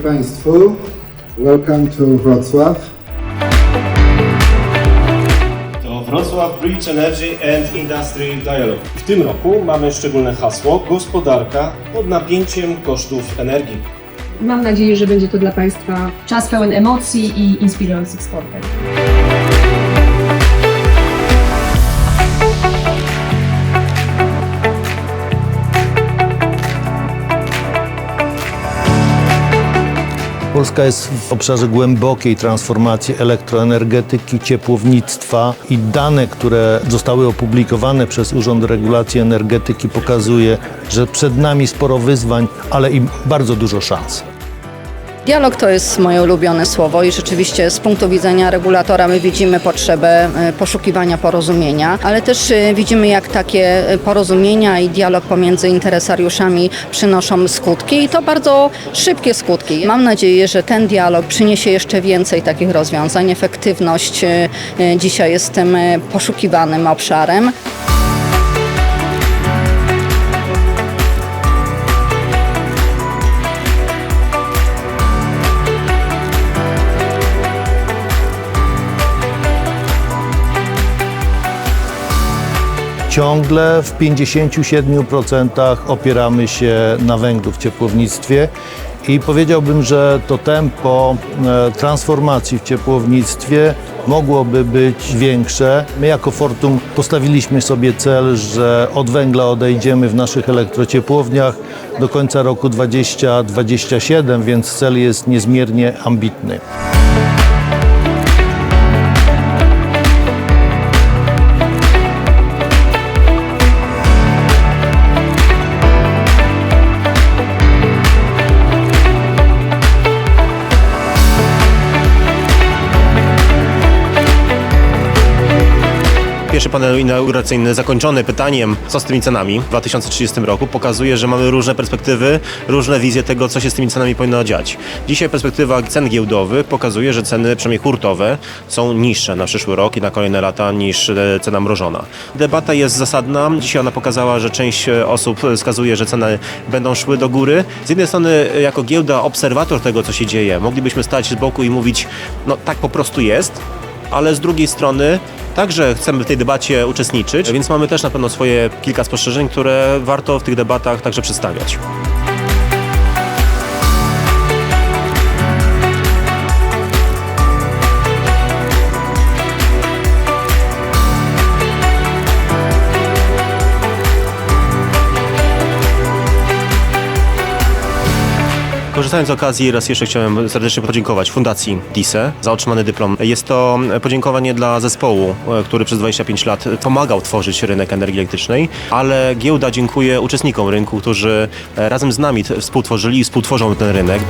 Państwu. Welcome to Wrocław. To Wrocław Bridge Energy and Industry Dialogue. W tym roku mamy szczególne hasło gospodarka pod napięciem kosztów energii. Mam nadzieję, że będzie to dla Państwa czas pełen emocji i inspirujących spotkań. Polska jest w obszarze głębokiej transformacji elektroenergetyki, ciepłownictwa i dane, które zostały opublikowane przez Urząd Regulacji Energetyki pokazuje, że przed nami sporo wyzwań, ale i bardzo dużo szans. Dialog to jest moje ulubione słowo i rzeczywiście z punktu widzenia regulatora my widzimy potrzebę e, poszukiwania porozumienia, ale też e, widzimy jak takie e, porozumienia i dialog pomiędzy interesariuszami przynoszą skutki i to bardzo szybkie skutki. Mam nadzieję, że ten dialog przyniesie jeszcze więcej takich rozwiązań. Efektywność dzisiaj jest tym poszukiwanym obszarem. Ciągle w 57% opieramy się na węglu w ciepłownictwie i powiedziałbym, że to tempo e, transformacji w ciepłownictwie mogłoby być większe. My jako Fortum postawiliśmy sobie cel, że od węgla odejdziemy w naszych elektrociepłowniach do końca roku 2027, więc cel jest niezmiernie ambitny. Panel inauguracyjny zakończony pytaniem, co z tymi cenami w 2030 roku, pokazuje, że mamy różne perspektywy, różne wizje tego, co się z tymi cenami powinno dziać. Dzisiaj perspektywa cen giełdowych pokazuje, że ceny, przynajmniej hurtowe, są niższe na przyszły rok i na kolejne lata niż e, cena mrożona. Debata jest zasadna. Dzisiaj ona pokazała, że część e, osób wskazuje, że ceny będą szły do góry. Z jednej strony, e, jako giełda, obserwator tego, co się dzieje, moglibyśmy stać z boku i mówić, no tak po prostu jest, ale z drugiej strony także chcemy w tej debacie uczestniczyć, więc mamy też na pewno swoje kilka spostrzeżeń, które warto w tych debatach także przedstawiać. Korzystając z okazji, raz jeszcze chciałem serdecznie podziękować Fundacji DISE za otrzymany dyplom. Jest to podziękowanie dla zespołu, e, który przez 25 lat pomagał tworzyć rynek energii elektrycznej, ale giełda dziękuję uczestnikom rynku, którzy e, razem z nami współtworzyli i współtworzą ten rynek.